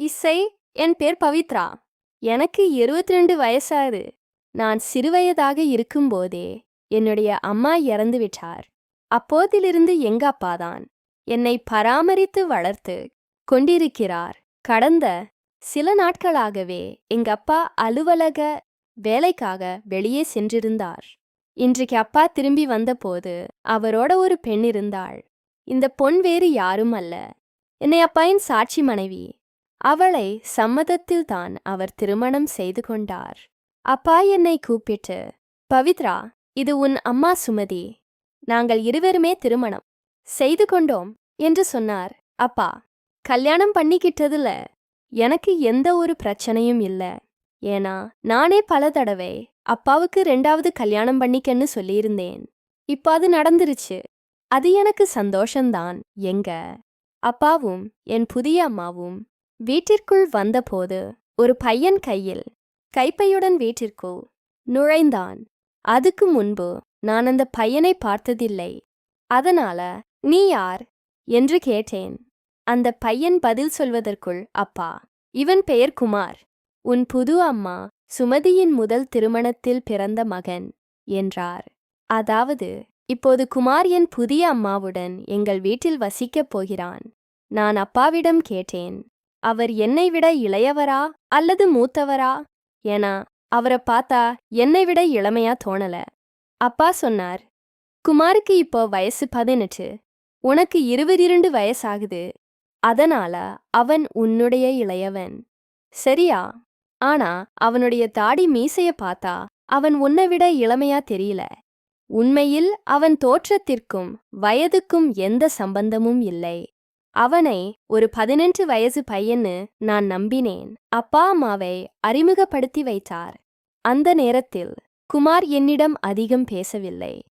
இசை என் பேர் பவித்ரா. எனக்கு இருபத்தி ரெண்டு வயசாகுது நான் சிறுவயதாக இருக்கும்போதே என்னுடைய அம்மா இறந்து விட்டார். அப்போதிலிருந்து எங்க அப்பாதான் என்னை பராமரித்து வளர்த்து கொண்டிருக்கிறார். கடந்த சில நாட்களாகவே எங்க அப்பா அலுவலக வேலைக்காக வெளியே சென்றிருந்தார். இன்றைக்கு அப்பா திரும்பி வந்தபோது அவரோட ஒரு பெண் இருந்தாள். இந்த பொன் வேறு யாரும் அல்ல. என்னை அப்பாயின் சாட்சி மனைவி. அவளை சம்மதத்தில்தான் அவர் திருமணம் செய்து கொண்டார். அப்பா என்னை கூப்பிட்டு பவித்ரா இது உன் அம்மா சுமதி. நாங்கள் இருவருமே திருமணம் செய்து கொண்டோம் என்று சொன்னார். அப்பா கல்யாணம் பண்ணிக்கிட்டதுல எனக்கு எந்த ஒரு பிரச்சனையும் இல்ல. ஏன்னா நானே பல தடவை அப்பாவுக்கு ரெண்டாவது கல்யாணம் பண்ணிக்கன்னு சொல்லியிருந்தேன். இப்ப அது நடந்துருச்சு. அது எனக்கு சந்தோஷந்தான் எங்க அப்பாவும் என் புதிய அம்மாவும் வீட்டிற்குள் வந்தபோது ஒரு பையன் கையில் கைப்பையுடன் வீட்டிற்குள் நுழைந்தான். அதுக்கு முன்பு நான் அந்த பையனை பார்த்ததில்லை. அதனால நீ யார்? என்று கேட்டேன். அந்த பையன் பதில் சொல்வதற்குள் அப்பா இவன் பெயர் குமார். உன் புது அம்மா சுமதியின் முதல் திருமணத்தில் பிறந்த மகன் என்றார். அதாவது இப்போது குமார் என் புதிய அம்மாவுடன் எங்கள் வீட்டில் வசிக்கப் போகிறான் நான் அப்பாவிடம் கேட்டேன். அவர் என்னை விட இளையவரா அல்லது மூத்தவரா? ஏனா அவரை பார்த்தா என்னை விட இளமையா தோணல. அப்பா சொன்னார் குமாருக்கு இப்போ வயசு பதினெட்டு. உனக்கு இருபதிரண்டு வயசாகுது. அதனால அவன் உன்னுடைய இளையவன். சரியா? ஆனா அவனுடைய தாடி மீசைய பார்த்தா அவன் உன்னை விட இளமையா தெரியல. உண்மையில் அவன் தோற்றத்திற்கும் வயதுக்கும் எந்த சம்பந்தமும் இல்லை. அவனை ஒரு பதினெட்டு வயசு பையன்னு நான் நம்பினேன். அப்பா அம்மாவை அறிமுகப்படுத்தி வைத்தார். அந்த நேரத்தில் குமார் என்னிடம் அதிகம் பேசவில்லை.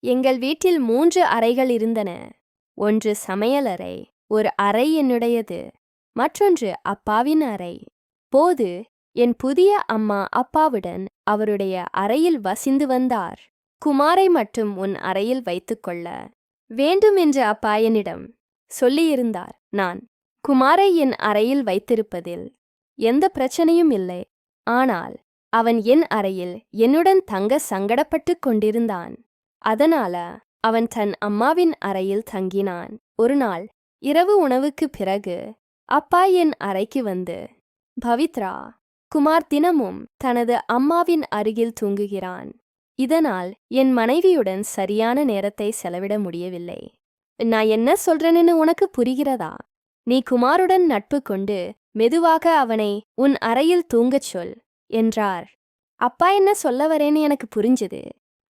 எங்கள் வீட்டில் மூன்று அறைகள் இருந்தன. ஒன்று சமையலறை ஒரு அறை என்னுடையது மற்றொன்று அப்பாவின் அறை. போது என் புதிய அம்மா அப்பாவுடன் அவருடைய அறையில் வசிந்து வந்தார். குமாரை மட்டும் உன் அறையில் வைத்துக்கொள்ள வேண்டும் என்று அப்பா என்னிடம் சொல்லியிருந்தார். நான் குமாரை என் அறையில் வைத்திருப்பதில் எந்த பிரச்சனையும் இல்லை. ஆனால் அவன் என் அறையில் என்னுடன் தங்க சங்கடப்பட்டுக் கொண்டிருந்தான். அதனால அவன் தன் அம்மாவின் அறையில் தங்கினான். ஒரு நாள் இரவு உணவுக்குப் பிறகு அப்பா என் அறைக்கு வந்து பவித்ரா குமார் தினமும் தனது அம்மாவின் அருகில் தூங்குகிறான். இதனால் என் மனைவியுடன் சரியான நேரத்தை செலவிட முடியவில்லை. நான் என்ன சொல்றேன்னு உனக்கு புரிகிறதா? நீ குமாருடன் நட்பு கொண்டு மெதுவாக அவனை உன் அறையில் தூங்கச் சொல் என்றார். அப்பா என்ன சொல்ல வரேன்னு எனக்கு புரிஞ்சுது.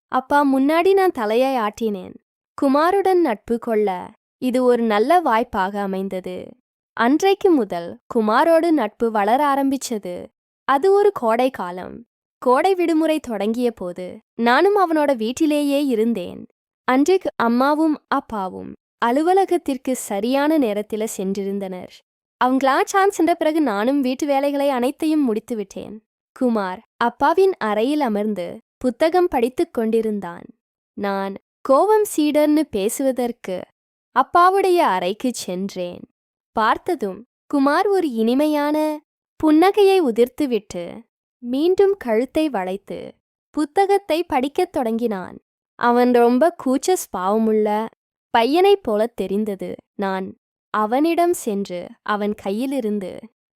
அப்பா முன்னாடி நான் தலையை ஆட்டினேன். குமாருடன் நட்பு கொள்ள இது ஒரு நல்ல வாய்ப்பாக அமைந்தது. அன்றைக்கு முதல் குமாரோடு நட்பு வளர ஆரம்பிச்சது. அது ஒரு கோடை காலம். கோடை விடுமுறை தொடங்கிய போது நானும் அவனோட வீட்டிலேயே இருந்தேன். அன்றைக்கு அம்மாவும் அப்பாவும் அலுவலகத்திற்கு சரியான நேரத்தில் சென்றிருந்தனர். அவங்களா சான்ஸ் சென்ற பிறகு நானும் வீட்டு வேலைகளை அனைத்தையும் முடித்துவிட்டேன். குமார் அப்பாவின் அறையில் அமர்ந்து புத்தகம் படித்துக் கொண்டிருந்தான். நான் கோவம் சீடர்னு பேசுவதற்கு அப்பாவுடைய அறைக்குச் சென்றேன். பார்த்ததும் குமார் ஒரு இனிமையான புன்னகையை உதிர்த்துவிட்டு மீண்டும் கழுத்தை வளைத்து புத்தகத்தை படிக்கத் தொடங்கினான். அவன் ரொம்ப கூச்ச ஸ்பாவமுள்ள பையனைப் போலத் தெரிந்தது. நான் அவனிடம் சென்று அவன் கையிலிருந்து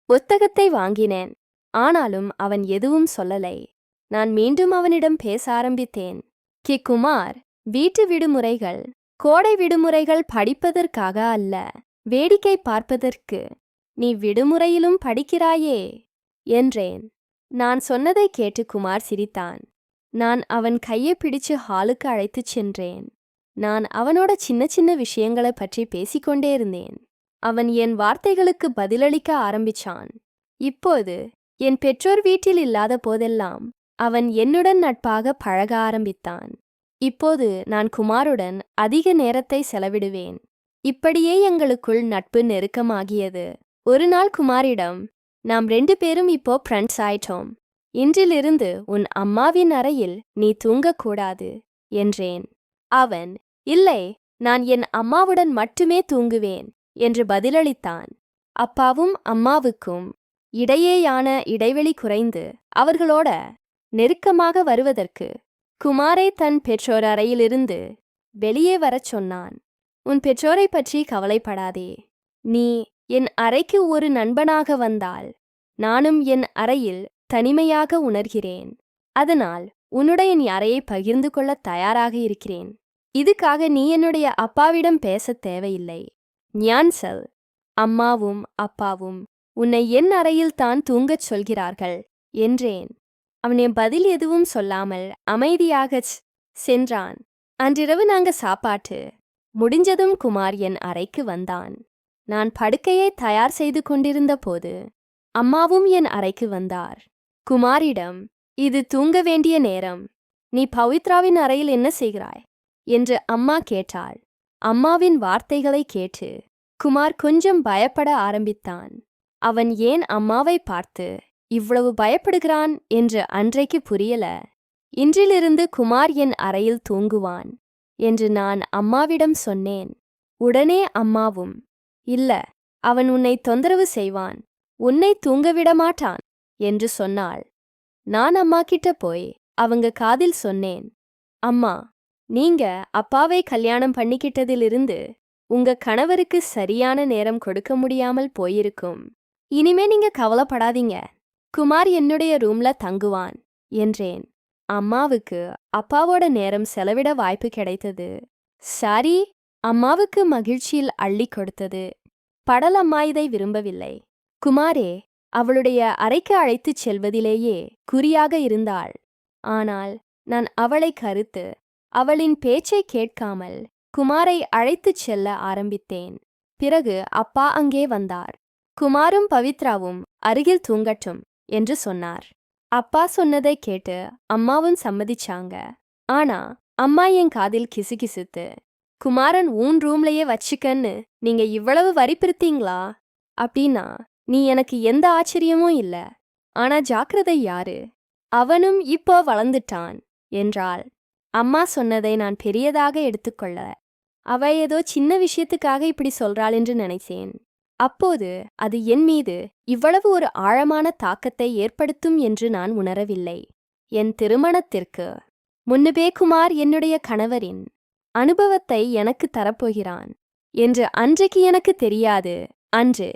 புத்தகத்தை வாங்கினேன். ஆனாலும் அவன் எதுவும் சொல்லலை. நான் மீண்டும் அவனிடம் பேச ஆரம்பித்தேன். கி. குமார் வீட்டு விடுமுறைகள் கோடை விடுமுறைகள் படிப்பதற்காக அல்ல வேடிக்கை பார்ப்பதற்கு. நீ விடுமுறையிலும் படிக்கிறாயே என்றேன். நான் சொன்னதை கேட்டு குமார் சிரித்தான். நான் அவன் கையை பிடிச்சு ஹாலுக்கு அழைத்துச் சென்றேன். நான் அவனோட சின்ன சின்ன விஷயங்களை பற்றி பேசிக்கொண்டே இருந்தேன். அவன் என் வார்த்தைகளுக்கு பதிலளிக்க ஆரம்பிச்சான். இப்போது என் பெற்றோர் வீட்டில் இல்லாத போதெல்லாம் அவன் என்னுடன் நட்பாக பழக ஆரம்பித்தான். இப்போது நான் குமாருடன் அதிக நேரத்தை செலவிடுவேன். இப்படியே எங்களுக்குள் நட்பு நெருக்கமாகியது. ஒரு நாள் குமாரிடம் நாம் ரெண்டு பேரும் இப்போ ஃப்ரெண்ட்ஸ் ஆயிட்டோம். இன்றிலிருந்து உன் அம்மாவின் அறையில் நீ தூங்கக்கூடாது என்றேன். அவன் இல்லை நான் என் அம்மாவுடன் மட்டுமே தூங்குவேன் என்று பதிலளித்தான். அப்பாவும் அம்மாவுக்கும் இடையேயான இடைவெளி குறைந்து அவர்களோட நெருக்கமாக வருவதற்கு குமாரை தன் பெற்றோர் அறையிலிருந்து வெளியே வரச் சொன்னான். உன் பெற்றோரை பற்றி கவலைப்படாதே. நீ என் அறைக்கு ஒரு நண்பனாக வந்தால் நானும் என் அறையில் தனிமையாக உணர்கிறேன். அதனால் உன்னுடைய என் அறையை பகிர்ந்து கொள்ள தயாராக இருக்கிறேன். இதுக்காக நீ என்னுடைய அப்பாவிடம் பேசத் தேவையில்லை. ஞான்சல் அம்மாவும் அப்பாவும் உன்னை என் அறையில் தான் தூங்கச் சொல்கிறார்கள் என்றேன். அவன் என் பதில் எதுவும் சொல்லாமல் அமைதியாகச் சென்றான். அன்றிரவு நாங்க சாப்பாட்டு முடிஞ்சதும் குமார் என் அறைக்கு வந்தான். நான் படுக்கையை தயார் செய்து கொண்டிருந்த போது அம்மாவும் என் அறைக்கு வந்தார். குமாரிடம் இது தூங்க வேண்டிய நேரம். நீ பவித்ராவின் அறையில் என்ன செய்கிறாய்? என்று அம்மா கேட்டாள். அம்மாவின் வார்த்தைகளை கேட்டு குமார் கொஞ்சம் பயப்பட ஆரம்பித்தான். அவன் ஏன் அம்மாவை பார்த்து இவ்வளவு பயப்படுகிறான்? என்று அன்றைக்கு புரியல. இன்றிலிருந்து குமார் என் அறையில் தூங்குவான் என்று நான் அம்மாவிடம் சொன்னேன். உடனே அம்மாவும் இல்ல அவன் உன்னை தொந்தரவு செய்வான். உன்னை தூங்கவிட மாட்டான். என்று சொன்னாள். நான் அம்மா கிட்ட போய் அவங்க காதில் சொன்னேன். அம்மா நீங்க அப்பாவை கல்யாணம் பண்ணிக்கிட்டதிலிருந்து உங்க கணவருக்கு சரியான நேரம் கொடுக்க முடியாமல் போயிருக்கும். இனிமே நீங்க கவலைப்படாதீங்க. குமார் என்னுடைய ரூம்ல தங்குவான் என்றேன். அம்மாவுக்கு அப்பாவோட நேரம் செலவிட வாய்ப்பு கிடைத்தது. சாரி அம்மாவுக்கு மகிழ்ச்சியில் அள்ளி கொடுத்தது. படல் அம்மா இதை விரும்பவில்லை. குமாரே அவளுடைய அறைக்கு அழைத்துச் செல்வதிலேயே குறியாக இருந்தாள். ஆனால் நான் அவளை கருத்து அவளின் பேச்சை கேட்காமல் குமாரை அழைத்துச் செல்ல ஆரம்பித்தேன். பிறகு அப்பா அங்கே வந்தார். குமாரும் பவித்ராவும் அருகில் தூங்கட்டும் என்று சொன்னார். அப்பா சொன்னதை கேட்டு அம்மாவும் சம்மதிச்சாங்க. ஆனா அம்மா என் காதில் கிசுகிசுத்து குமாரன் ஊன் ரூம்லயே வச்சுக்கன்னு நீங்க இவ்வளவு வரிப்பிருத்தீங்களா அப்படின்னா நீ எனக்கு எந்த ஆச்சரியமும் இல்ல. ஆனா ஜாக்கிரதை யாரு? அவனும் இப்போ வளர்ந்துட்டான் என்றாள். அம்மா சொன்னதை நான் பெரியதாக எடுத்துக்கொள்ள அவ ஏதோ சின்ன விஷயத்துக்காக இப்படி சொல்றாள் என்று நினைத்தேன். அப்போது அது என் மீது இவ்வளவு ஒரு ஆழமான தாக்கத்தை ஏற்படுத்தும் என்று நான் உணரவில்லை. என் திருமணத்திற்கு முன்னுபே குமார் என்னுடைய கணவரின் அனுபவத்தை எனக்கு தரப்போகிறான் என்று அன்றைக்கு எனக்கு தெரியாது அன்று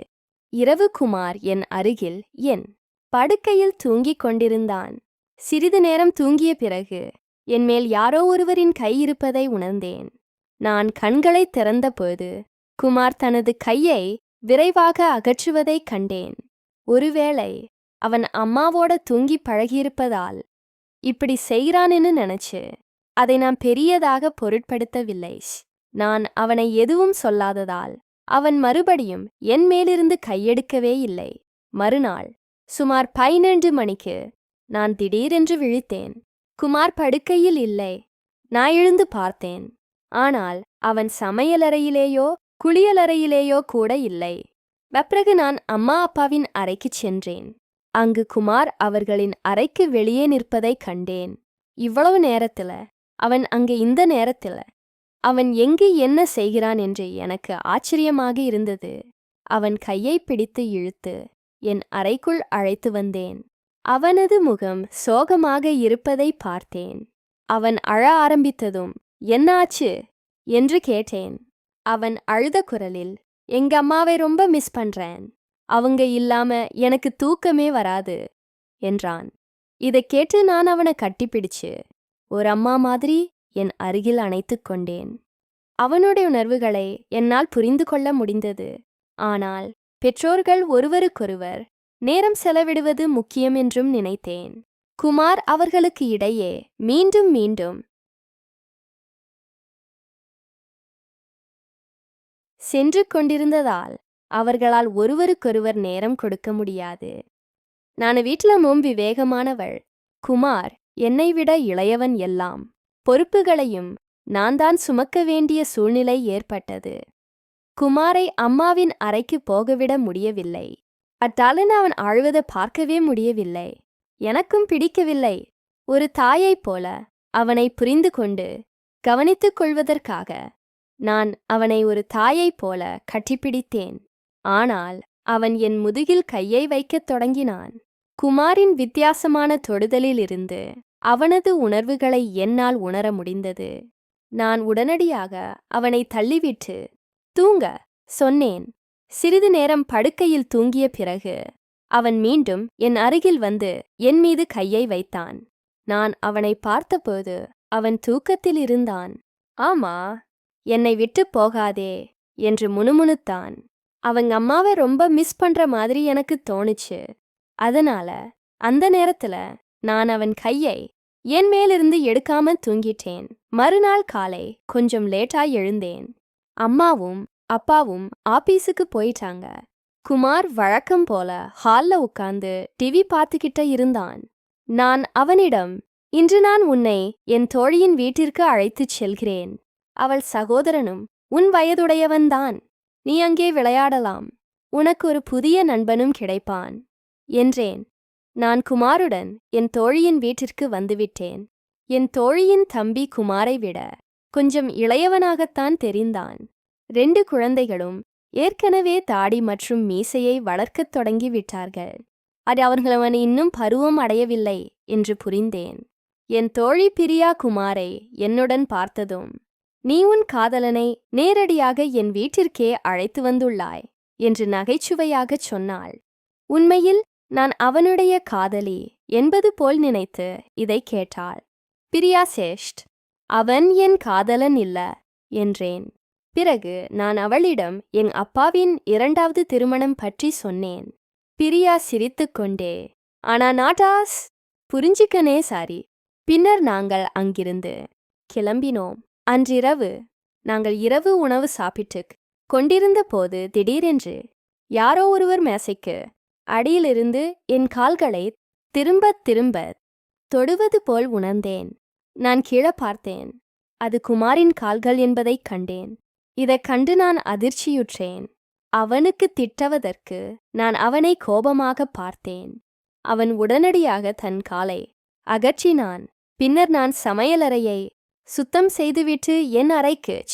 இரவு குமார் என் அருகில் என் படுக்கையில் தூங்கிக் கொண்டிருந்தான். சிறிது நேரம் தூங்கிய பிறகு என் மேல் யாரோ ஒருவரின் கை இருப்பதை உணர்ந்தேன். நான் கண்களைத் திறந்தபோது குமார் தனது கையை விரைவாக அகற்றுவதைக் கண்டேன். ஒருவேளை அவன் அம்மாவோட தூங்கி பழகியிருப்பதால் இப்படி செய்கிறான்னு நினைச்சு அதை நான் பெரியதாக பொருட்படுத்தவில்லை. நான் அவனை எதுவும் சொல்லாததால் அவன் மறுபடியும் என் மேலிருந்து கையெடுக்கவே இல்லை. மறுநாள் சுமார் பதினெண்டு மணிக்கு நான் திடீரென்று விழித்தேன். குமார் படுக்கையில் இல்லை. நான் எழுந்து பார்த்தேன். ஆனால் அவன் சமையலறையிலேயோ குளியலறையிலேயோ கூட இல்லை. பிறகு நான் அம்மா அப்பாவின் அறைக்குச் சென்றேன். அங்கு குமார் அவர்களின் அறைக்கு வெளியே நிற்பதைக் கண்டேன். இவ்வளவு நேரத்துல அவன் அங்கே இந்த நேரத்துல அவன் எங்கு என்ன செய்கிறான் என்று எனக்கு ஆச்சரியமாக இருந்தது. அவன் கையை பிடித்து இழுத்து என் அறைக்குள் அழைத்து வந்தேன். அவனது முகம் சோகமாக இருப்பதை பார்த்தேன். அவன் அழ ஆரம்பித்ததும் என்னாச்சு என்று கேட்டேன். அவன் அழுத குரலில் எங்க அம்மாவை ரொம்ப மிஸ் பண்றேன். அவங்க இல்லாம எனக்கு தூக்கமே வராது என்றான். இதை கேட்டு நான் அவனை கட்டிப்பிடிச்சு ஒரு அம்மா மாதிரி என் அருகில் அணைத்துக் கொண்டேன். அவனுடைய உணர்வுகளை என்னால் புரிந்து கொள்ள முடிந்தது. ஆனால் பெற்றோர்கள் ஒருவருக்கொருவர் நேரம் செலவிடுவது முக்கியம் என்றும் நினைத்தேன். குமார் அவர்களுக்கு இடையே மீண்டும் மீண்டும் சென்று கொண்டிருந்ததால் அவர்களால் ஒருவருக்கொருவர் நேரம் கொடுக்க முடியாது. நான் வீட்டில் ரொம்ப விவேகமானவள். குமார் என்னை விட இளையவன் எல்லாம். பொறுப்புகளையும் நான் தான் சுமக்க வேண்டிய சூழ்நிலை ஏற்பட்டது. குமாரை அம்மாவின் அறைக்கு போகவிட முடியவில்லை. அட்டாலன் அவன் அழுவதை பார்க்கவே முடியவில்லை. எனக்கும் பிடிக்கவில்லை. ஒரு தாயைப் போல அவனை புரிந்து கொண்டு கவனித்துக் கொள்வதற்காக நான் அவனை ஒரு தாயைப் போல கட்டிப்பிடித்தேன். ஆனால் அவன் என் முதுகில் கையை வைக்கத் தொடங்கினான். குமாரின் வித்தியாசமான தொடுதலிலிருந்து அவனது உணர்வுகளை என்னால் உணர முடிந்தது. நான் உடனடியாக அவனை தள்ளிவிட்டு தூங்க சொன்னேன். சிறிது நேரம் படுக்கையில் தூங்கிய பிறகு அவன் மீண்டும் என் அருகில் வந்து என் மீது கையை வைத்தான். நான் அவனை பார்த்தபோது அவன் தூக்கத்தில் இருந்தான். ஆமா என்னை விட்டு போகாதே என்று முணுமுணுத்தான். அவங்க அம்மாவை ரொம்ப மிஸ் பண்ற மாதிரி எனக்கு தோணுச்சு. அதனால அந்த நேரத்துல நான் அவன் கையை என் மேலிருந்து எடுக்காம தூங்கிட்டேன். மறுநாள் காலை கொஞ்சம் லேட்டா எழுந்தேன். அம்மாவும் அப்பாவும் ஆபீஸுக்கு போயிட்டாங்க. குமார் வழக்கம் போல ஹால்ல உட்கார்ந்து டிவி பார்த்துக்கிட்ட இருந்தான். நான் அவனிடம் இன்று நான் உன்னை என் தோழியின் வீட்டிற்கு அழைத்துச் செல்கிறேன். அவள் சகோதரனும் உன் வயதுடையவன்தான் நீ அங்கே விளையாடலாம். உனக்கு ஒரு புதிய நண்பனும் கிடைப்பான். என்றேன். நான் குமாருடன் என் தோழியின் வீட்டிற்கு வந்துவிட்டேன். என் தோழியின் தம்பி குமாரை விட கொஞ்சம் இளையவனாகத்தான் தெரிந்தான். ரெண்டு குழந்தைகளும் ஏற்கனவே தாடி மற்றும் மீசையை வளர்க்கத் தொடங்கி விட்டார்கள் அது அவர்களவன் இன்னும் பருவம் அடையவில்லை என்று புரிந்தேன். என் தோழி பிரியா குமாரை என்னுடன் பார்த்ததும் நீ உன் காதலனை நேரடியாக என் வீட்டிற்கே அழைத்து வந்துள்ளாய் என்று நகைச்சுவையாகச் சொன்னாள். உண்மையில் நான் அவனுடைய காதலி என்பது போல் நினைத்து இதை கேட்டாள். பிரியா சேஷ்ட் அவன் என் காதலன் இல்ல என்றேன். பிறகு நான் அவளிடம் என் அப்பாவின் இரண்டாவது திருமணம் பற்றி சொன்னேன். பிரியா சிரித்துக்கொண்டே ஆனா நாட்டாஸ் புரிஞ்சிக்கனே சாரி. பின்னர் நாங்கள் அங்கிருந்து கிளம்பினோம். அன்றிரவு நாங்கள் இரவு உணவு சாப்பிட்டு கொண்டிருந்த போது திடீரென்று யாரோ ஒருவர் மேசைக்கு அடியிலிருந்து என் கால்களை திரும்பத் திரும்ப தொடுவது போல் உணர்ந்தேன். நான் கீழே பார்த்தேன். அது குமாரின் கால்கள் என்பதைக் கண்டேன். இதைக் கண்டு நான் அதிர்ச்சியுற்றேன். அவனுக்கு திட்டவதற்கு நான் அவனை கோபமாக பார்த்தேன். அவன் உடனடியாக தன் காலை அகற்றினான். பின்னர் நான் சமையலறையை சுத்தம் செய்துவிட்டு என் அறைக்கு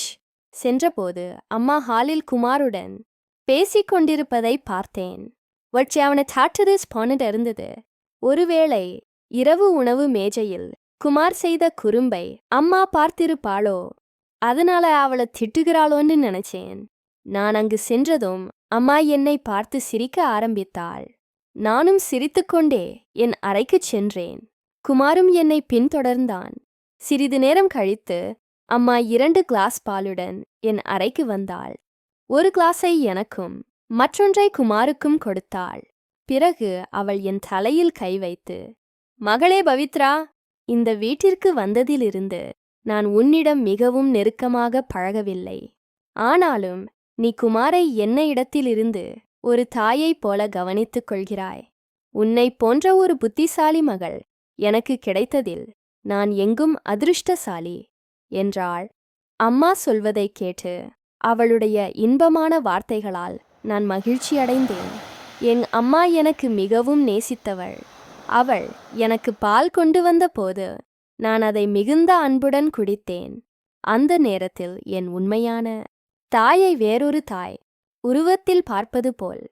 சென்றபோது அம்மா ஹாலில் குமாருடன் பேசிக் கொண்டிருப்பதை பார்த்தேன். வட்சி அவனை தாட்டது ஸ்பானட் இருந்தது ஒருவேளை இரவு உணவு மேஜையில் குமார் செய்த குறும்பை அம்மா பார்த்திருப்பாளோ? அதனால அவளை திட்டுகிறாளோன்னு நினைச்சேன். நான் அங்கு சென்றதும் அம்மா என்னை பார்த்து சிரிக்க ஆரம்பித்தாள். நானும் சிரித்துக்கொண்டே என் அறைக்குச் சென்றேன். குமாரும் என்னை பின்தொடர்ந்தான். சிறிது நேரம் கழித்து அம்மா இரண்டு கிளாஸ் பாலுடன் என் அறைக்கு வந்தாள். ஒரு கிளாஸை எனக்கும் மற்றொன்றை குமாருக்கும் கொடுத்தாள். பிறகு அவள் என் தலையில் கை வைத்து மகளே பவித்ரா இந்த வீட்டிற்கு வந்ததிலிருந்து நான் உன்னிடம் மிகவும் நெருக்கமாக பழகவில்லை. ஆனாலும் நீ குமாரை என்ன இடத்திலிருந்து ஒரு தாயைப் போல கவனித்துக் கொள்கிறாய். உன்னைப் போன்ற ஒரு புத்திசாலி மகள் எனக்கு கிடைத்ததில் நான் எங்கும் அதிருஷ்டசாலி என்றாள். அம்மா சொல்வதைக் கேட்டு அவளுடைய இன்பமான வார்த்தைகளால் நான் மகிழ்ச்சியடைந்தேன் என் அம்மா எனக்கு மிகவும் நேசித்தவள். அவள் எனக்கு பால் கொண்டு வந்த போது நான் அதை மிகுந்த அன்புடன் குடித்தேன். அந்த நேரத்தில் என் உண்மையான தாயை வேறொரு தாய் உருவத்தில் பார்ப்பது போல்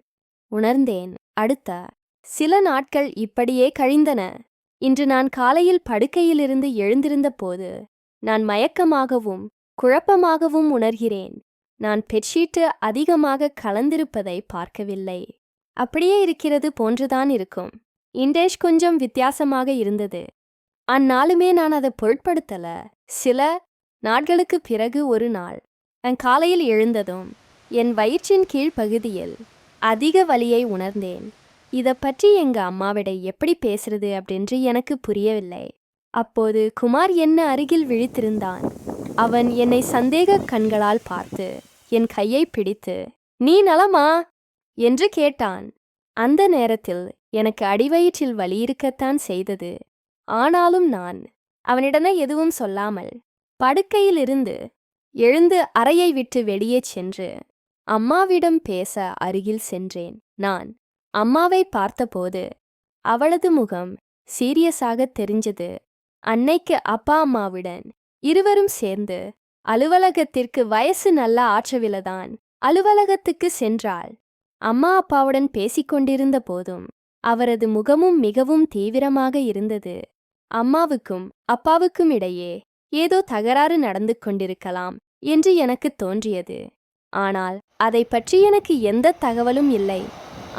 உணர்ந்தேன். அடுத்த சில நாட்கள் இப்படியே கழிந்தன. இன்று நான் காலையில் படுக்கையிலிருந்து எழுந்திருந்த போது நான் மயக்கமாகவும் குழப்பமாகவும் உணர்கிறேன். நான் பெட்ஷீட்டு அதிகமாக கலந்திருப்பதை பார்க்கவில்லை. அப்படியே இருக்கிறது போன்றுதான் இருக்கும். இண்டேஷ் கொஞ்சம் வித்தியாசமாக இருந்தது. அந்நாளுமே நான் அதை பொருட்படுத்தல. சில நாட்களுக்கு பிறகு ஒரு நாள் நான் காலையில் எழுந்ததும் என் வயிற்றின் கீழ்ப்பகுதியில் அதிக வலியை உணர்ந்தேன். இதை பற்றி எங்க அம்மாவிட எப்படி பேசுறது அப்படின்று எனக்கு புரியவில்லை. அப்போது குமார் என்ன அருகில் விழித்திருந்தான். அவன் என்னை சந்தேக கண்களால் பார்த்து என் கையை பிடித்து நீ நலமா? என்று கேட்டான். அந்த நேரத்தில் எனக்கு அடிவயிற்றில் வலி இருக்கத்தான் செய்தது. ஆனாலும் நான் அவனிடமே எதுவும் சொல்லாமல் படுக்கையிலிருந்து எழுந்து அறையை விட்டு வெளியே சென்று அம்மாவிடம் பேச அருகில் சென்றேன். நான் அம்மாவை பார்த்தபோது அவளது முகம் சீரியஸாக தெரிஞ்சது. அன்னைக்கு அப்பா அம்மாவுடன் இருவரும் சேர்ந்து அலுவலகத்திற்கு வயசு நல்லா ஆற்றவிலதான் அலுவலகத்துக்கு சென்றாள். அம்மா அப்பாவுடன் பேசிக்கொண்டிருந்த போதும் அவரது முகமும் மிகவும் தீவிரமாக இருந்தது. அம்மாவுக்கும் அப்பாவுக்கும் இடையே ஏதோ தகராறு நடந்து கொண்டிருக்கலாம் என்று எனக்கு தோன்றியது. ஆனால் அதை பற்றி எனக்கு எந்த தகவலும் இல்லை.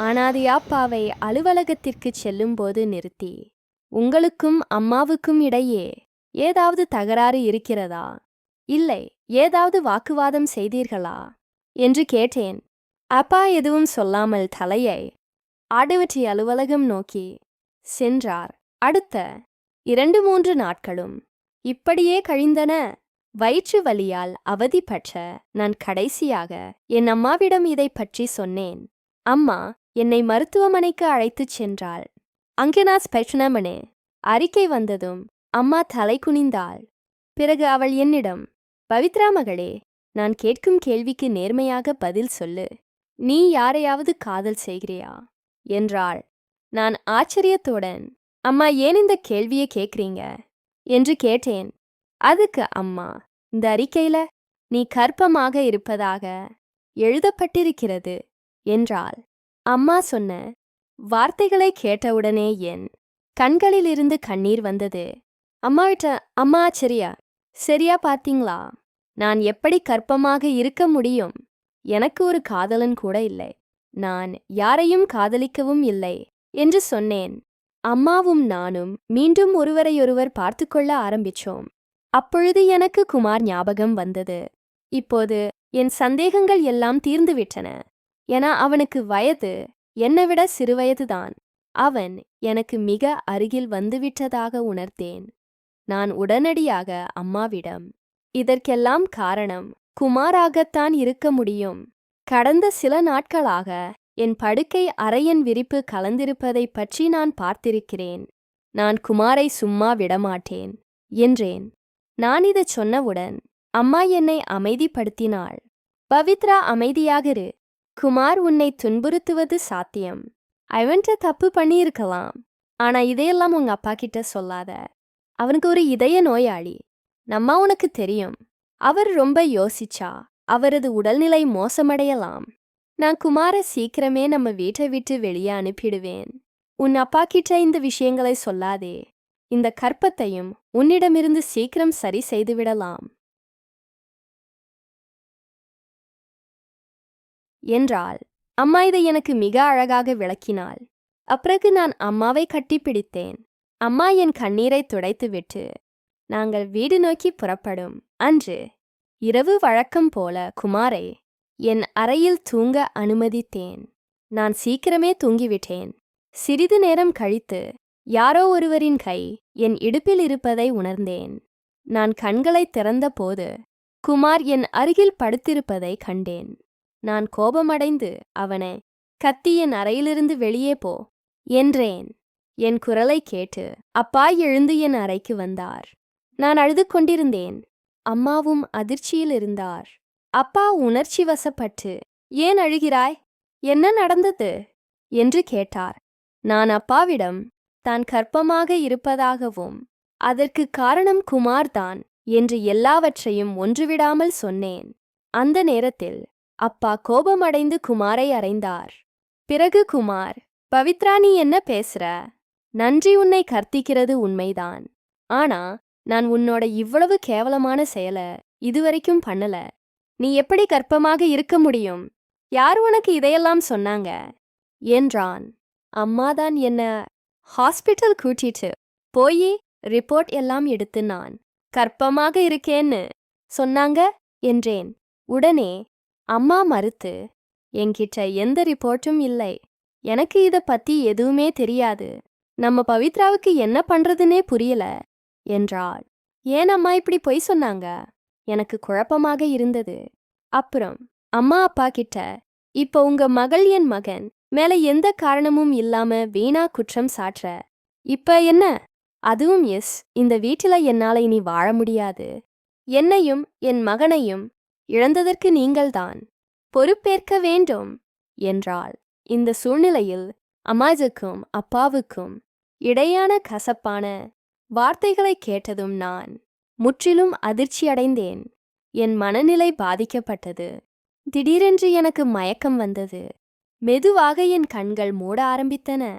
அனாதையாப்பாவை அலுவலகத்திற்கு செல்லும்போது நிறுத்தி உங்களுக்கும் அம்மாவுக்கும் இடையே ஏதாவது தகராறு இருக்கிறதா? இல்லை ஏதாவது வாக்குவாதம் செய்தீர்களா? என்று கேட்டேன். அப்பா எதுவும் சொல்லாமல் தலையை ஆடுவற்றி அலுவலகம் நோக்கி சென்றார். அடுத்த இரண்டு மூன்று நாட்களும் இப்படியே கழிந்தன. வயிற்று வலியால் அவதிப்பற்ற நான் கடைசியாக என் அம்மாவிடம் இதை பற்றி சொன்னேன். அம்மா என்னை மருத்துவமனைக்கு அழைத்துச் சென்றாள். அங்கே நான் ஸ்பெஷனமனே அறிக்கை வந்ததும் அம்மா தலை குனிந்தாள். பிறகு அவள் என்னிடம் பவித்ரா மகளே நான் கேட்கும் கேள்விக்கு நேர்மையாக பதில் சொல்லு. நீ யாரையாவது காதல் செய்கிறியா? என்றாள். நான் ஆச்சரியத்துடன் அம்மா ஏன் இந்த கேள்வியை கேட்குறீங்க? என்று கேட்டேன். அதுக்கு அம்மா இந்த அறிக்கையில நீ கற்பமாக இருப்பதாக எழுதப்பட்டிருக்கிறது என்றாள். அம்மா சொன்ன வார்த்தைகளை கேட்டவுடனே என் கண்களிலிருந்து கண்ணீர் வந்தது. அம்மாவிட்ட அம்மா சரியா? சரியா பார்த்தீங்களா நான் எப்படி கற்பமாக இருக்க முடியும்? எனக்கு ஒரு காதலன் கூட இல்லை. நான் யாரையும் காதலிக்கவும் இல்லை என்று சொன்னேன். அம்மாவும் நானும் மீண்டும் ஒருவரையொருவர் பார்த்துக்கொள்ள ஆரம்பிச்சோம். அப்பொழுது எனக்கு குமார் ஞாபகம் வந்தது. இப்போது என் சந்தேகங்கள் எல்லாம் தீர்ந்துவிட்டன. என அவனுக்கு வயது என்னை விட சிறுவயதுதான் அவன் எனக்கு மிக அருகில் வந்துவிட்டதாக உணர்ந்தேன். நான் உடனடியாக அம்மாவிடம் இதற்கெல்லாம் காரணம் குமாராகத்தான் இருக்க முடியும். கடந்த சில நாட்களாக என் படுக்கை அறையன் விரிப்பு கலந்திருப்பதைப் பற்றி நான் பார்த்திருக்கிறேன். நான் குமாரை சும்மா விடமாட்டேன் என்றேன். நான் இதைச் சொன்னவுடன் அம்மா என்னை அமைதிப்படுத்தினாள். பவித்ரா அமைதியாகிரு. குமார் உன்னை துன்புறுத்துவது சாத்தியம். அவன்கிட்ட தப்பு பண்ணியிருக்கலாம். ஆனா இதையெல்லாம் உங்க அப்பா கிட்ட சொல்லாத. அவனுக்கு ஒரு இதய நோயாளி. நம்ம உனக்கு தெரியும். அவர் ரொம்ப யோசிச்சா அவரது உடல்நிலை மோசமடையலாம். நான் குமார சீக்கிரமே நம்ம வீட்டை விட்டு வெளியே அனுப்பிடுவேன். உன் அப்பா கிட்ட இந்த விஷயங்களை சொல்லாதே. இந்த கற்பத்தையும் உன்னிடமிருந்து சீக்கிரம் சரி செய்துவிடலாம் என்றாள். அம்மா இதை எனக்கு மிக அழகாக விளக்கினாள். அப்பிறகு நான் அம்மாவை கட்டிப்பிடித்தேன். அம்மா என் கண்ணீரை துடைத்துவிட்டு நாங்கள் வீடு நோக்கி புறப்படும். அன்று இரவு வழக்கம் போல குமாரை என் அறையில் தூங்க அனுமதித்தேன். நான் சீக்கிரமே தூங்கிவிட்டேன். சிறிது நேரம் கழித்து யாரோ ஒருவரின் கை என் இடுப்பில் இருப்பதை உணர்ந்தேன். நான் கண்களை திறந்தபோது குமார் என் அருகில் படுத்திருப்பதை கண்டேன். நான் கோபமடைந்து அவனை கத்தி என் அறையிலிருந்து வெளியே போ என்றேன். என் குரலை கேட்டு அப்பா எழுந்து என் அறைக்கு வந்தார். நான் அழுது கொண்டிருந்தேன். அம்மாவும் அதிர்ச்சியில் இருந்தார். அப்பா உணர்ச்சி வசப்பட்டு ஏன் அழுகிறாய்? என்ன நடந்தது? என்று கேட்டார். நான் அப்பாவிடம் தான் கற்பமாக இருப்பதாகவும் அதற்கு காரணம் குமார்தான் என்று எல்லாவற்றையும் ஒன்றுவிடாமல் சொன்னேன். அந்த நேரத்தில் அப்பா கோபமடைந்து குமாரை அறைந்தார். பிறகு குமார் பவித்ரா நீ என்ன பேசுற? நன்றி உன்னை கர்த்திக்கிறது உண்மைதான். ஆனா நான் உன்னோட இவ்வளவு கேவலமான செயல இதுவரைக்கும் பண்ணல. நீ எப்படி கர்ப்பமாக இருக்க முடியும்? யார் உனக்கு இதையெல்லாம் சொன்னாங்க? என்றான். அம்மாதான் என்ன ஹாஸ்பிட்டல் கூட்டிட்டு போய் ரிப்போர்ட் எல்லாம் எடுத்து நான் கர்ப்பமாக இருக்கேன்னு சொன்னாங்க என்றேன். உடனே அம்மா மறுத்து என்கிட்ட எந்த ரிப்போர்ட்டும் இல்லை. எனக்கு இத பத்தி எதுவுமே தெரியாது. நம்ம பவித்ராவுக்கு என்ன பண்றதுன்னே புரியல என்றாள். ஏன் அம்மா இப்படி பொய் சொன்னாங்க? எனக்கு குழப்பமாக இருந்தது. அப்புறம் அம்மா அப்பா கிட்ட இப்போ உங்க மகள் என் மகன் மேல எந்த காரணமும் இல்லாம வீணா குற்றம் சாற்ற. இப்ப என்ன? அதுவும் எஸ் இந்த வீட்டில என்னால இனி வாழ முடியாது. என்னையும் என் மகனையும் இழந்ததற்கு நீங்கள்தான் பொறுப்பேற்க வேண்டும் என்றாள். இந்த சூழ்நிலையில் அம்மாஜுக்கும் அப்பாவுக்கும் இடையான கசப்பான வார்த்தைகளை கேட்டதும் நான் முற்றிலும் அதிர்ச்சியடைந்தேன். என் மனநிலை பாதிக்கப்பட்டது. திடீரென்று எனக்கு மயக்கம் வந்தது. மெதுவாக என் கண்கள் மூட ஆரம்பித்தன.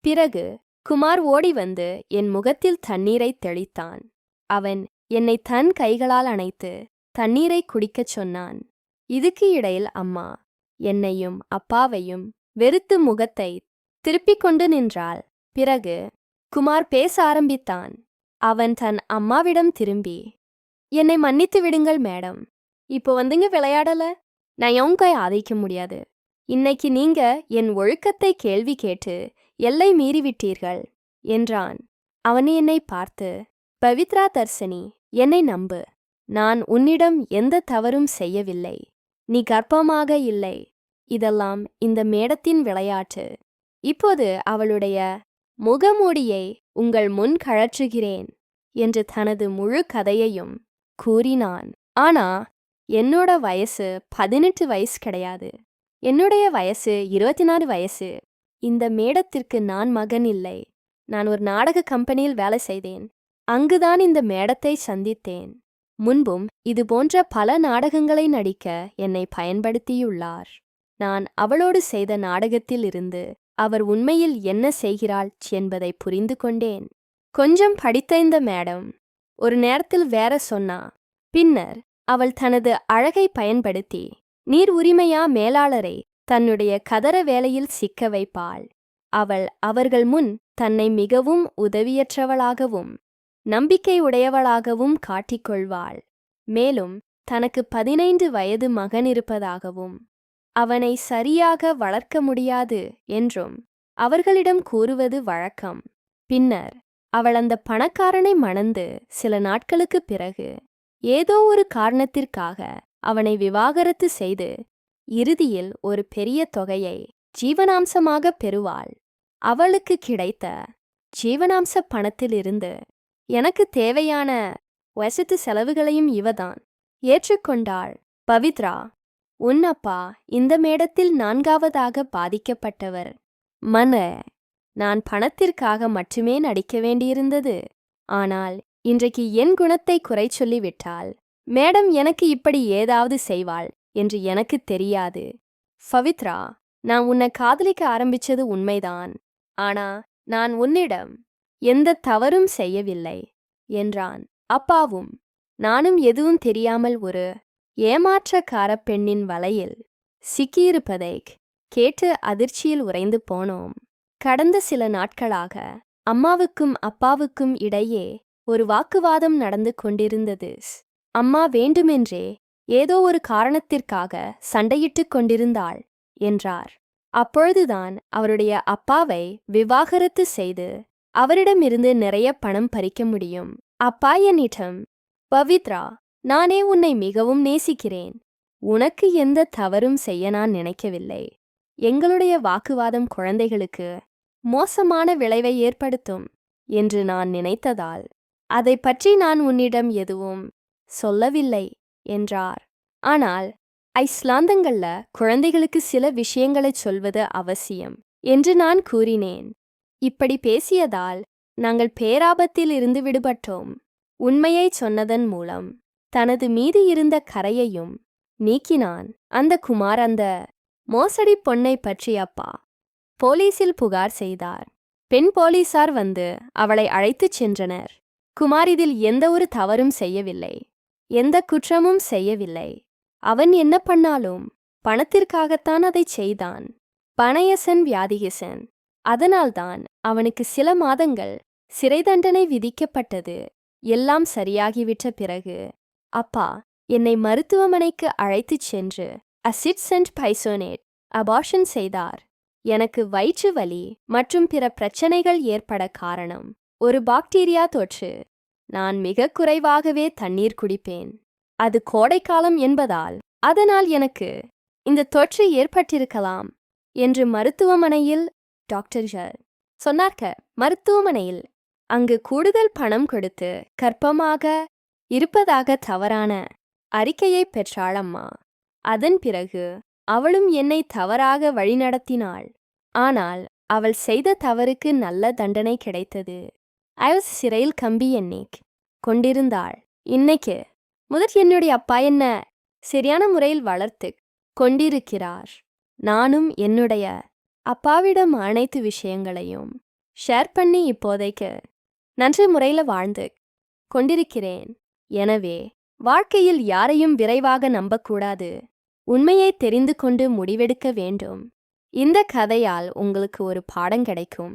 பிறகு குமார் ஓடி வந்து என் முகத்தில் தண்ணீரை தெளித்தான். அவன் என்னை தன் கைகளால் அணைத்து தண்ணீரை குடிக்கச் சொன்னான். இதுக்கு இடையில் அம்மா என்னையும் அப்பாவையும் வெறுத்து முகத்தை திருப்பிக் கொண்டு நின்றாள். பிறகு குமார் பேச ஆரம்பித்தான். அவன் தன் அம்மாவிடம் திரும்பி என்னை மன்னித்து விடுங்கள் மேடம். இப்போ வந்துங்க விளையாடல? நான் உங்க ஆதைக்க முடியாது. இன்னைக்கு நீங்க என் ஒழுக்கத்தை கேள்வி கேட்டு எல்லை மீறிவிட்டீர்கள் என்றான். அவனை என்னை பார்த்து பவித்ரா தர்சனி என்னை நம்பு. நான் உன்னிடம் எந்த தவறும் செய்யவில்லை. நீ கர்ப்பமாக இல்லை. இதெல்லாம் இந்த மேடத்தின் விளையாட்டு. இப்போது அவளுடைய முகமூடியை உங்கள் முன் கழற்றுகிறேன் என்று தனது முழு கதையையும் கூறினான். ஆனா என்னோட வயசு பதினெட்டு வயசு கிடையாது. என்னுடைய வயசு இருபத்தி நாலு வயசு. இந்த மேடத்திற்கு நான் மகன் இல்லை. நான் ஒரு நாடக கம்பெனியில் வேலை செய்தேன். அங்குதான் இந்த மேடத்தை சந்தித்தேன். முன்பும் இது போன்ற பல நாடகங்களை நடிக்க என்னை பயன்படுத்தியுள்ளார். நான் அவளோடு செய்த நாடகத்தில் இருந்து அவர் உண்மையில் என்ன செய்கிறாள் என்பதை புரிந்து கொண்டேன் கொஞ்சம் படித்த இந்த மேடம் ஒரு நேரத்தில் வேற சொன்னா பின்னர் அவள் தனது அழகை பயன்படுத்தி நீர் உரிமையா மேலாளரை தன்னுடைய கதற வேலையில் சிக்க வைப்பாள். அவள் அவர்கள் முன் தன்னை மிகவும் உதவியற்றவளாகவும் நம்பிக்கை உடையவளாகவும் காட்டிக்கொள்வாள் மேலும் தனக்கு பதினைந்து வயது மகன் இருப்பதாகவும் அவனை சரியாக வளர்க்க முடியாது என்றும் அவர்களிடம் கூறுவது வழக்கம். பின்னர் அவள் அந்த பணக்காரனை மணந்து சில நாட்களுக்குப் பிறகு ஏதோ ஒரு காரணத்திற்காக அவனை விவாகரத்து செய்து இறுதியில் ஒரு பெரிய தொகையை ஜீவனாம்சமாக பெறுவாள். அவளுக்கு கிடைத்த ஜீவனாம்ச பணத்திலிருந்து எனக்கு தேவையான வசத்து செலவுகளையும் இவதான் ஏற்றுக்கொண்டாள் பவித்ரா. உன் அப்பா இந்த மேடத்தில் நான்காவதாக பாதிக்கப்பட்டவர். மன நான் பணத்திற்காக மட்டுமே நடிக்க வேண்டியிருந்தது. ஆனால் இன்றைக்கு என் குணத்தை குறை சொல்லிவிட்டால் மேடம் எனக்கு இப்படி ஏதாவது செய்வாள் என்று எனக்கு தெரியாது. பவித்ரா நான் உன்னை காதலிக்க ஆரம்பிச்சது உண்மைதான். ஆனா நான் உன்னிடம் எந்த தவறும் செய்யவில்லை என்றான். அப்பாவும் நானும் எதுவும் தெரியாமல் ஒரு ஏமாற்றக்கார பெண்ணின் வலையில் சிக்கியிருப்பதை கேட்டு அதிர்ச்சியில் உறைந்து போனோம். கடந்த சில நாட்களாக அம்மாவுக்கும் அப்பாவுக்கும் இடையே ஒரு வாக்குவாதம் நடந்து கொண்டிருந்தது. அம்மா வேண்டுமென்றே ஏதோ ஒரு காரணத்திற்காக சண்டையிட்டுக் கொண்டிருந்தாள் என்றார். அப்பொழுதுதான் அவருடைய அப்பாவை விவாகரத்து செய்து அவரிடமிருந்து நிறைய பணம் பறிக்க முடியும். அப்பா என்னிடம் பவித்ரா நானே உன்னை மிகவும் நேசிக்கிறேன். உனக்கு எந்த தவறும் செய்ய நான் நினைக்கவில்லை. எங்களுடைய வாக்குவாதம் குழந்தைகளுக்கு மோசமான விளைவை ஏற்படுத்தும் என்று நான் நினைத்ததால் அதை பற்றி நான் உன்னிடம் எதுவும் சொல்லவில்லை என்றார். ஆனால் ஐஸ்லாந்தங்கள்ல குழந்தைகளுக்கு சில விஷயங்களைச் சொல்வது அவசியம் என்று நான் கூறினேன். இப்படி பேசியதால் நாங்கள் பேராபத்தில் இருந்து விடுபட்டோம். உண்மையைச் சொன்னதன் மூலம். தனது மீது இருந்த கரையையும் நீக்கினான். அந்த குமார் அந்த மோசடி பொண்ணை பற்றி அப்பா போலீசில் புகார் செய்தார். பெண் போலீசார் வந்து அவளை அழைத்துச் சென்றனர். குமார் இதில் எந்த ஒரு தவறும் செய்யவில்லை. எந்த குற்றமும் செய்யவில்லை. அவன் என்ன பண்ணாலும் பணத்திற்காகத்தான் அதைச் செய்தான். பணயசன் வியாதிகசன் அதனால்தான் அவனுக்கு சில மாதங்கள் சிறை தண்டனை விதிக்கப்பட்டது. எல்லாம் சரியாகிவிட்ட பிறகு அப்பா என்னை மருத்துவமனைக்கு அழைத்துச் சென்று அசிட்சென்ட் பைசோனேட் அபார்ஷன் செய்தார். எனக்கு வயிற்று வலி மற்றும் பிற பிரச்சனைகள் ஏற்பட காரணம். ஒரு பாக்டீரியா தொற்று. நான் மிக குறைவாகவே தண்ணீர் குடிப்பேன். அது கோடைக்காலம் என்பதால் அதனால் எனக்கு இந்த தொற்று ஏற்பட்டிருக்கலாம் என்று மருத்துவமனையில் டாக்டர்கள் சொன்னார்க்க மருத்துவமனையில் அங்கு கூடுதல் பணம் கொடுத்து கர்ப்பமாக இருப்பதாக தவறான அறிக்கையை பெற்றாளம்மா. அதன் பிறகு அவளும் என்னை தவறாக வழிநடத்தினாள். ஆனால் அவள் செய்த தவறுக்கு நல்ல தண்டனை கிடைத்தது. அவள் சிறையில் கம்பி என்னைக் கொண்டிருந்தாள். இன்னைக்கு முதற் என்னுடைய அப்பா என்ன சரியான முறையில் வளர்த்து கொண்டிருக்கிறார். நானும் என்னுடைய அப்பாவிடம் அனைத்து விஷயங்களையும் ஷேர் பண்ணி இப்போதைக்கு நன்றி முறையில் வாழ்ந்து கொண்டிருக்கிறேன். எனவே வாழ்க்கையில் யாரையும் விரைவாக நம்பக்கூடாது. உண்மையை தெரிந்து கொண்டு முடிவெடுக்க வேண்டும். இந்த கதையால் உங்களுக்கு ஒரு பாடம் கிடைக்கும்.